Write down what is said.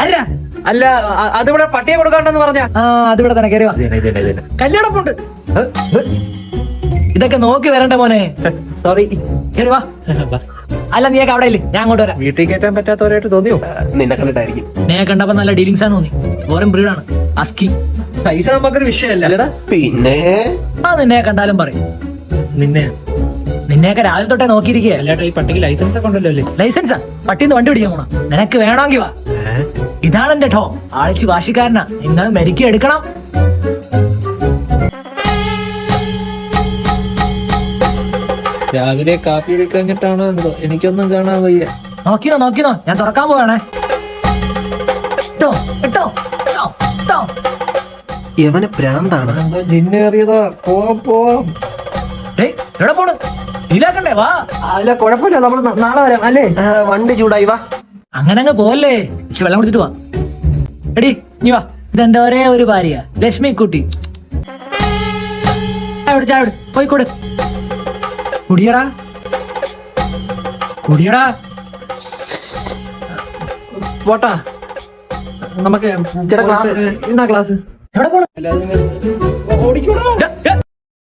ആരാ? അല്ല അ- അതിവിടെ പട്ടിയെ കൊടുക്കാണ്ടെന്ന് പറഞ്ഞ. ആ അതിവിടെ തന്നെ കയറി വാ. കല്യാണപ്പുണ്ട്. ഇതൊക്കെ നോക്കി വരണ്ട മോനെ. സോറി കയറി വാ. അല്ല നീ അവിടെ ഇല്ലേ? ഞാൻ അങ്ങോട്ട് വരാം. വീട്ടിൽ കയറ്റാൻ പറ്റാത്തവരായിട്ട് തോന്നിയോ? നിന്നെ കണ്ടിട്ടായിരിക്കും. നിന്നെ കണ്ടപ്പോ നല്ല ഡീലിങ്സ് ആണ് തോന്നി. ഓരോ ബ്രീഡാണ് അസ്കി പൈസ നമുക്കൊരു വിഷയമല്ല. പിന്നെ? ആ നിന്നെ കണ്ടാലും പറയും. നിന്നെ? നിന്നെയൊക്കെ രാവിലെ തൊട്ടേ നോക്കിയിരിക്കുക അല്ലാട്ടോ ഈ പട്ടിക്ക് ലൈസൻസ് ഒക്കെ ഉണ്ടല്ലോ അല്ലേ? ലൈസൻസാ പട്ടിന്ന് വണ്ടി പിടിക്കാൻ പോണം? നിനക്ക് വേണമെങ്കിൽ വാ. ഇതാണ് എന്റെ ടോം. ആളിച്ച് വാശിക്കാരനാ. നിങ്ങൾ മെരുക്കി എടുക്കണം. രാവിലെ കാപ്പി എടുക്കഴിഞ്ഞിട്ടാണോ എന്തോ? എനിക്കൊന്നും കാണാൻ വയ്യ. നോക്കിനോ നോക്കിനോ ഞാൻ തുറക്കാൻ പോവാണേ. യവന് പ്രാന്താണ് ജിന്നേറിയതാ പോവാം പോണ്? ഇല്ലാക്കണ്ടേ വാ. അല്ല കുഴപ്പമില്ല. നമ്മൾ നാളെ വരാം അല്ലേ? വണ്ടി ചൂടായി വാ. അങ്ങനെ അങ്ങ് പോവല്ലേ? പക്ഷെ വെള്ളം കുടിച്ചിട്ട് വാ. എടി നീ വാ. ഇതെന്റെ ഒരേ ഒരു ഭാര്യ ലക്ഷ്മി കുട്ടി. പോയിക്കോട് കുടിയടാ. കുടിയടാ. പോട്ടാ. നമുക്ക് ചില ക്ലാസ്. എന്നാ ക്ലാസ്. എവിടെ പോണം?